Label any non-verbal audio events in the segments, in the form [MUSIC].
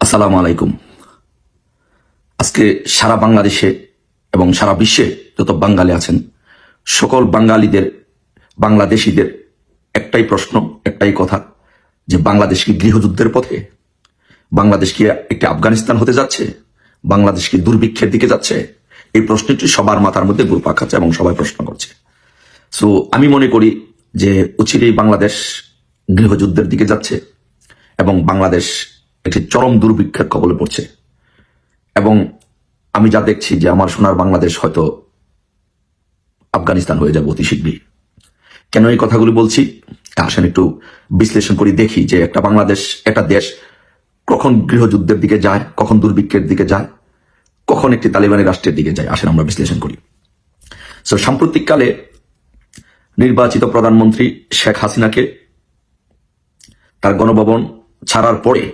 আসসালামু আলাইকুম। আজকে সারা বাংলাদেশে এবং সারা বিশ্বে যত বাঙালি আছেন, সকল বাঙালিদের, বাংলাদেশিদের একটাই প্রশ্ন, একটাই কথা, যে বাংলাদেশ কি গৃহযুদ্ধের পথে? বাংলাদেশ কি একটি আফগানিস্তান হতে যাচ্ছে? বাংলাদেশ কি দুর্ভিক্ষের দিকে যাচ্ছে? এই প্রশ্নটি সবার মাথার মধ্যে ঘুরপাক খাচ্ছে এবং সবাই প্রশ্ন করছে। সো আমি মনে করি যে অচিরেই বাংলাদেশ গৃহযুদ্ধের দিকে যাচ্ছে। এবং বাংলাদেশ একটি চরম দুর্ভিক্ষের কবলে পড়ছে। এবং আমি যা দেখছি যে আমার সোনার বাংলাদেশ হয়তো আফগানিস্তান হয়ে যাবে অতি শীঘ্রই। কেন এই কথাগুলি বলছি? আসেন একটু বিশ্লেষণ করি দেখি যে একটা বাংলাদেশ, একটা দেশ কখন গৃহযুদ্ধের দিকে যায়, কখন দুর্ভিক্ষের দিকে যায়, কখন একটি তালিবানি রাষ্ট্রের দিকে যায়। আসেন আমরা বিশ্লেষণ করি। সো সাম্প্রতিককালে নির্বাচিত প্রধানমন্ত্রী শেখ হাসিনাকে তার গণভবন ছাড়ার পরে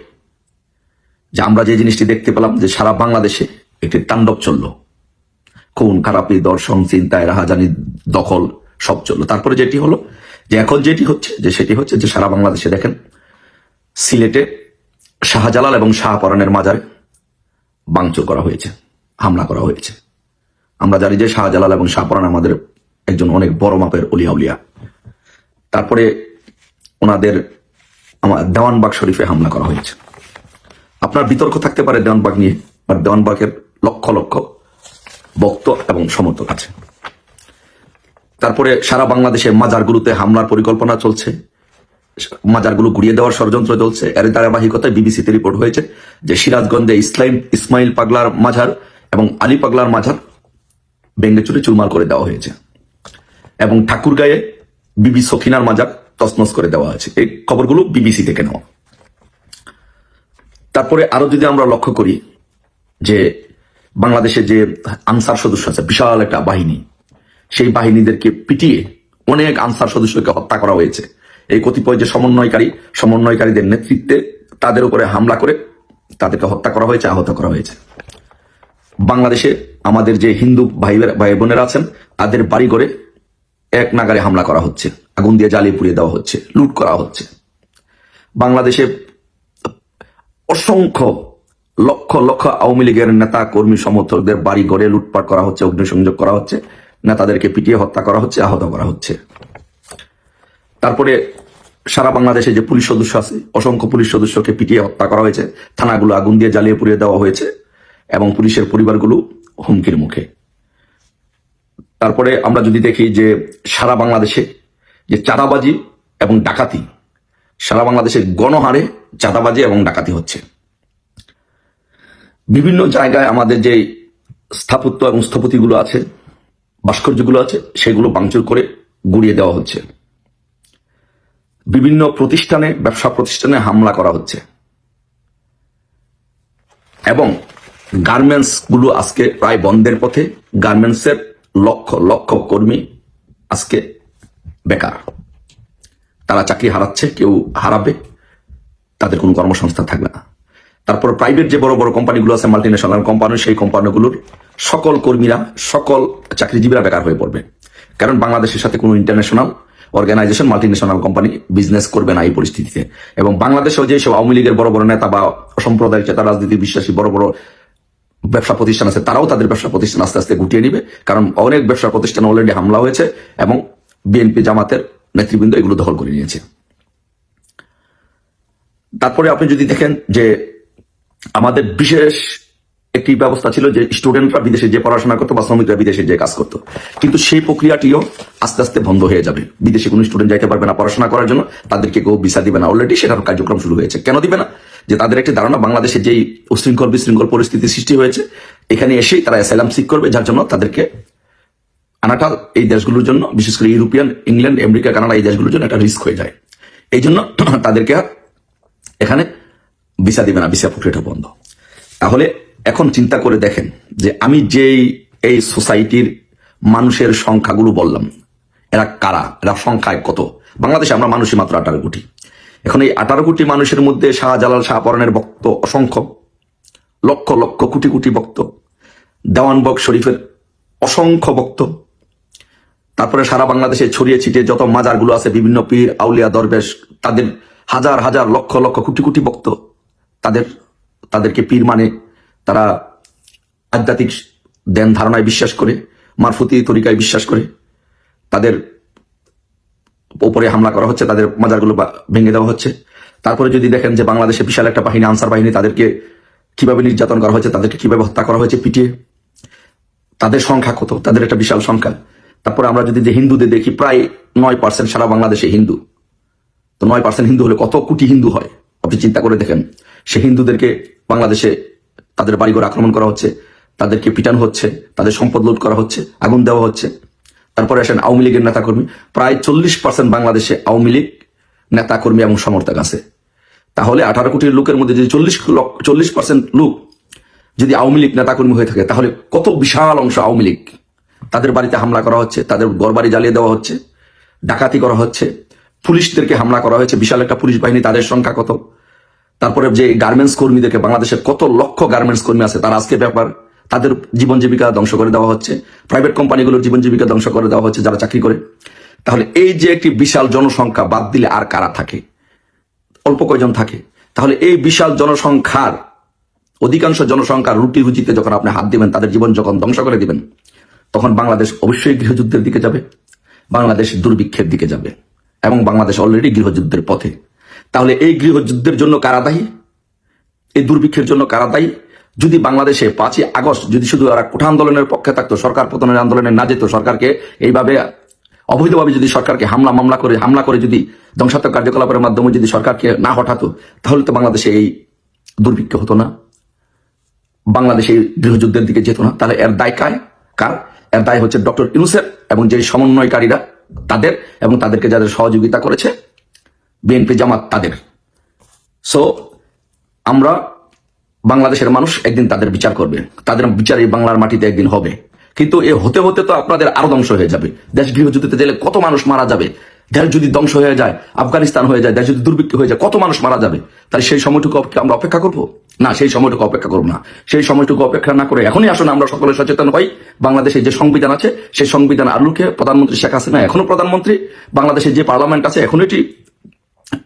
যে আমরা যে জিনিসটি দেখতে পেলাম যে সারা বাংলাদেশে একটি তাণ্ডব চলল। খুন, খারাপি, দর্শন, চিন্তায় রাহাজানি, দখল সব চলল। তারপরে যেটি হলো, যে এখন যেটি হচ্ছে, যে সেটি হচ্ছে যে সারা বাংলাদেশে দেখেন, সিলেটে শাহজালাল এবং শাহপরানের মাজারে বাংচুর করা হয়েছে, হামলা করা হয়েছে। আমরা জানি যে শাহজালাল এবং শাহপরান আমাদের একজন অনেক বড় মাপের অলিয়া উলিয়া তারপরে ওনাদের আমার দেওয়ানবাগ শরীফে হামলা করা হয়েছে। আপনার বিতর্ক থাকতে পারে দেওয়ানবাগ নিয়ে বা দেওয়ানবাগের লক্ষ লক্ষ বক্ত এবং সমর্থক আছে। তারপরে সারা বাংলাদেশে মাজারগুলোতে হামলার পরিকল্পনা চলছে। মাজারগুলো গুড়িয়ে দেওয়ার ষড়যন্ত্র চলছে। এর ধারাবাহিকতায় বিবিসিতে রিপোর্ট হয়েছে যে সিরাজগঞ্জে ইসলাম, ইসমাইল পাগলার মাঝার এবং আলী পাগলার মাঝার বেঙ্গে চুরে চুরমার করে দেওয়া হয়েছে। এবং ঠাকুরগাঁয়ে বিবি সখিনার মাজার তসনস করে দেওয়া হয়েছে এই খবরগুলো বিবিসি থেকে নেওয়া। তারপরে আরও যদি আমরা লক্ষ্য করি যে বাংলাদেশে যে আনসার সদস্য আছে, বিশাল একটা বাহিনী, সেই বাহিনীদেরকে পিটিয়ে অনেক আনসার সদস্যকে হত্যা করা হয়েছে। এই কতিপয় যে সমন্বয়কারী, সমন্বয়কারীদের নেতৃত্বে তাদের উপরে হামলা করে তাদেরকে হত্যা করা হয়েছে, আহত করা হয়েছে। বাংলাদেশে আমাদের যে হিন্দু ভাই ভাই বোনেরা আছেন, তাদের বাড়ি করে এক নাগারে হামলা করা হচ্ছে। আগুন দিয়ে জ্বালিয়ে পুড়িয়ে দেওয়া হচ্ছে, লুট করা হচ্ছে। বাংলাদেশে অসংখ্য লক্ষ লক্ষ আওয়ামী লীগের নেতা কর্মী সমর্থকদের বাড়ি ঘরে লুটপাট করা হচ্ছে, অগ্নিসংযোগ করা হচ্ছে, নেতাদেরকে পিটিয়ে হত্যা করা হচ্ছে, আহত করা হচ্ছে। তারপরে সারা বাংলাদেশে যে পুলিশ সদস্য আছে, অসংখ্য পুলিশ সদস্যকে পিটিয়ে হত্যা করা হয়েছে, থানাগুলো আগুন দিয়ে জ্বালিয়ে পুড়িয়ে দেওয়া হয়েছে এবং পুলিশের পরিবারগুলো হুমকির মুখে। তারপরে আমরা যদি দেখি যে সারা বাংলাদেশে যে চাঁদাবাজি এবং ডাকাতি। সারা বাংলাদেশের গণহারে চাঁদাবাজি এবং ডাকাতি হচ্ছে। বিভিন্ন জায়গায় আমাদের যে স্থাপত্য এবং স্থপতিগুলো আছে, ভাস্কর্যগুলো আছে, সেগুলো ভাঙচুর করে গুড়িয়ে দেওয়া হচ্ছে। বিভিন্ন প্রতিষ্ঠানে, ব্যবসা প্রতিষ্ঠানে হামলা করা হচ্ছে। এবং গার্মেন্টসগুলো আজকে প্রায় বন্ধের পথে, গার্মেন্টসের লক্ষ লক্ষ কর্মী আজকে বেকার। তারা চাকরি হারাচ্ছে, কেউ হারাবে, তাদের কোনো কর্মসংস্থান থাকবে না। তারপর প্রাইভেট যে বড় বড় কোম্পানিগুলো আছে মাল্টি ন্যাশনাল কোম্পানি সেই কোম্পানিগুলোর সকল কর্মীরা, সকল চাকরিজীবীরা বেকার হয়ে পড়বে। কারণ বাংলাদেশের সাথে কোনো international organisation multi national company business করবে না এই পরিস্থিতিতে। এবং বাংলাদেশেও যেসব আওয়ামী লীগের বড় বড় নেতা বা অসাম্প্রদায়িক চেতা রাজনীতি বিশ্বাসী বড় বড় ব্যবসা প্রতিষ্ঠান আছে, তারাও তাদের ব্যবসা প্রতিষ্ঠান আস্তে আস্তে গুটিয়ে নিবে। কারণ অনেক ব্যবসা প্রতিষ্ঠান অলরেডি হামলা হয়েছে এবং বিএনপি জামাতের নেতৃবৃন্দ এগুলো দখল করে নিয়েছে। তারপরে আপনি যদি দেখেন যে আমাদের বিশেষ একটি ব্যবস্থা ছিল যে স্টুডেন্টরা বিদেশে যে পড়াশোনা করতো বা শ্রমিকরা বিদেশে যে কাজ করতো। কিন্তু সেই প্রক্রিয়াটিও আস্তে আস্তে বন্ধ হয়ে যাবে। বিদেশে কোনো স্টুডেন্ট যাইতে পারবে না পড়াশোনা করার জন্য, তাদেরকে কেউ ভিসা দিবে না। অলরেডি সেটার কার্যক্রম শুরু হয়েছে। কেন দিবে না? যে তাদের একটি ধারণা, বাংলাদেশে যেই উশৃঙ্খল বিশৃঙ্খল পরিস্থিতি সৃষ্টি হয়েছে, এখানে এসেই তারা অ্যাসাইলাম সিক করবে, যার জন্য তাদেরকে আনাটা এই দেশগুলোর জন্য, বিশেষ করে ইউরোপিয়ান, ইংল্যান্ড, আমেরিকা, কানাডা, এই দেশগুলোর জন্য একটা রিস্ক হয়ে যায়। এই জন্য [CLEARS THROAT] তাদেরকে এখানে ভিসা দিবে না, ভিসা প্রক্রিয়াটা বন্ধ। তাহলে এখন চিন্তা করে দেখেন যে আমি যেই, এই সোসাইটির মানুষের সংখ্যাগুলো বললাম, এরা কারা? এরা সংখ্যায় কত? বাংলাদেশে আমরা মানুষই মাত্র আঠারো কোটি। এখন এই আঠারো কোটি মানুষের মধ্যে শাহজালাল শাহপরণের বক্ত অসংখ্য, লক্ষ লক্ষ কোটি কোটি বক্ত দেওয়ানবক শরীফের অসংখ্য বক্ত তারপরে সারা বাংলাদেশে ছড়িয়ে ছিটিয়ে যত মাজারগুলো আছে, বিভিন্ন পীর, আউলিয়া, দরবেশ, তাদের হাজার হাজার লক্ষ লক্ষ কোটি কোটি ভক্ত তাদের, তাদেরকে পীর মানে তারা আধ্যাত্মিক ধ্যান ধারণায় বিশ্বাস করে, মারফতি তরিকায় বিশ্বাস করে, তাদের উপরে হামলা করা হচ্ছে, তাদের মাজারগুলো ভেঙে দেওয়া হচ্ছে। তারপরে যদি দেখেন যে বাংলাদেশে বিশাল একটা বাহিনী, আনসার বাহিনী, তাদেরকে কীভাবে নির্যাতন করা হয়েছে, তাদেরকে কীভাবে হত্যা করা হয়েছে পিটিয়ে, তাদের সংখ্যা কত? তাদের একটা বিশাল সংখ্যা। তারপরে আমরা যদি যে হিন্দুদের দেখি, প্রায় নয় পার্সেন্ট সারা বাংলাদেশে হিন্দু। তো নয় পার্সেন্ট হিন্দু হলে কত কোটি হিন্দু হয়? আপনি চিন্তা করে দেখেন, সে হিন্দুদেরকে বাংলাদেশে তাদের বাড়িঘর আক্রমণ করা হচ্ছে, তাদেরকে পিটানো হচ্ছে, তাদের সম্পদ লুট করা হচ্ছে, আগুন দেওয়া হচ্ছে। তারপরে আসেন আওয়ামী লীগের নেতাকর্মী। প্রায় চল্লিশ পার্সেন্ট বাংলাদেশে আওয়ামী লীগ নেতাকর্মী এবং সমর্থক আছে। তাহলে আঠারো কোটির লোকের মধ্যে যদি চল্লিশ চল্লিশ পার্সেন্ট লোক যদি আওয়ামী লীগ নেতাকর্মী হয়ে থাকে, তাহলে কত বিশাল অংশ আওয়ামী লীগ? তাদের বাড়িতে হামলা করা হচ্ছে, তাদের ঘরবাড়ি জ্বালিয়ে দেওয়া হচ্ছে, ডাকাতি করা হচ্ছে, পুলিশদেরকে হামলা করা হয়েছে, বিশাল একটা পুলিশ বাহিনী, তাদের সংখ্যা কত? তারপরে যে গার্মেন্টস কর্মীদেরকে, বাংলাদেশের কত লক্ষ গার্মেন্টস কর্মী আছে, তার আজকে ব্যাপার, তাদের জীবন জীবিকা ধ্বংস করে দেওয়া হচ্ছে প্রাইভেট কোম্পানিগুলোর জীবন জীবিকা ধ্বংস করে দেওয়া হচ্ছে, যারা চাকরি করে। তাহলে এই যে একটি বিশাল জনসংখ্যা বাদ দিলে আর কারা থাকে? অল্প কয়জন থাকে? তাহলে এই বিশাল জনসংখ্যার, অধিকাংশ জনসংখ্যার রুটি রুচিতে যখন আপনি হাত দিবেন, তাদের জীবন যখন ধ্বংস করে দিবেন। তখন বাংলাদেশ অবশ্যই গৃহযুদ্ধের দিকে যাবে, বাংলাদেশ দুর্ভিক্ষের দিকে যাবে, এবং বাংলাদেশ অলরেডি গৃহযুদ্ধের পথে। তাহলে এই গৃহযুদ্ধের জন্য কারা দায়ী? এই দুর্ভিক্ষের জন্য কারা দায়ী? যদি বাংলাদেশে পাঁচই আগস্ট, যদি শুধু ওরা কোঠা আন্দোলনের পক্ষে থাকতো, সরকার পতনের আন্দোলনে না যেত, সরকারকে এইভাবে অবৈধভাবে যদি সরকারকে হামলা মামলা করে, হামলা করে যদি ধ্বংসাত্মক কার্যকলাপের মাধ্যমে যদি সরকারকে না হঠাতো তাহলে তো বাংলাদেশে এই দুর্ভিক্ষ হতো না। বাংলাদেশে গৃহযুদ্ধের দিকে যেত না। তাহলে এর দায় কায় কার? দায় হচ্ছে ডক্টর ইউনুসের এবং যে সমন্বয়কারীরা তাদের এবং তাদেরকে যাদের সহযোগিতা করেছে বিএনপি জামাত তাদের। সো আমরা বাংলাদেশের মানুষ একদিন তাদের বিচার করবে। তাদের বিচার এই বাংলার মাটিতে একদিন হবে। কিন্তু এ হতে হতে তো আপনাদের আরও ধ্বংস হয়ে যাবে। দেশ গৃহযুদ্ধে গেলে কত মানুষ মারা যাবে? দেশ যদি ধ্বংস হয়ে যায়, আফগানিস্তান হয়ে যায়, দেশ যদি দুর্ভিক্ষ হয়ে যায়, কত মানুষ মারা যাবে? তাহলে সেই সময়টুকু আমরা অপেক্ষা করব? না, সেই সময়টুকু অপেক্ষা করব না। সেই সময়টুকু অপেক্ষা না করে এখনই আসলে আমরা সকলে সচেতন হই। বাংলাদেশের যে সংবিধান আছে, সেই সংবিধান আলোকে প্রধানমন্ত্রী শেখ হাসিনা এখনও প্রধানমন্ত্রী। বাংলাদেশের যে পার্লামেন্ট আছে, এখন এটি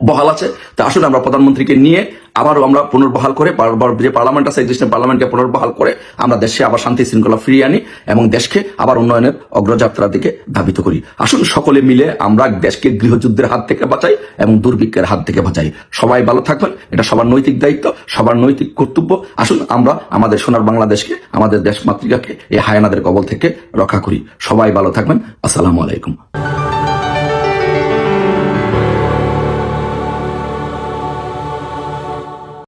বহাল আছে। তা আসলে আমরা প্রধানমন্ত্রীকে নিয়ে আবারও আমরা পুনর্বহাল করে বারবার যে পার্লামেন্ট আছে এক্সিস্টিং পার্লামেন্টকে পুনর্বহাল করে আমরা দেশে আবার শান্তি শৃঙ্খলা ফিরিয়ে আনি এবং দেশকে আবার উন্নয়নের অগ্রযাত্রার দিকে ধাবিত করি। আসুন সকলে মিলে আমরা দেশকে গৃহযুদ্ধের হাত থেকে বাঁচাই এবং দুর্ভিক্ষের হাত থেকে বাঁচাই। সবাই ভালো থাকবেন, এটা সবার নৈতিক দায়িত্ব, সবার নৈতিক কর্তব্য। আসুন আমরা আমাদের সোনার বাংলাদেশকে, আমাদের দেশ মাতৃকাকে এই হায়ানাদের কবল থেকে রক্ষা করি। সবাই ভালো থাকবেন, আসসালামু আলাইকুম।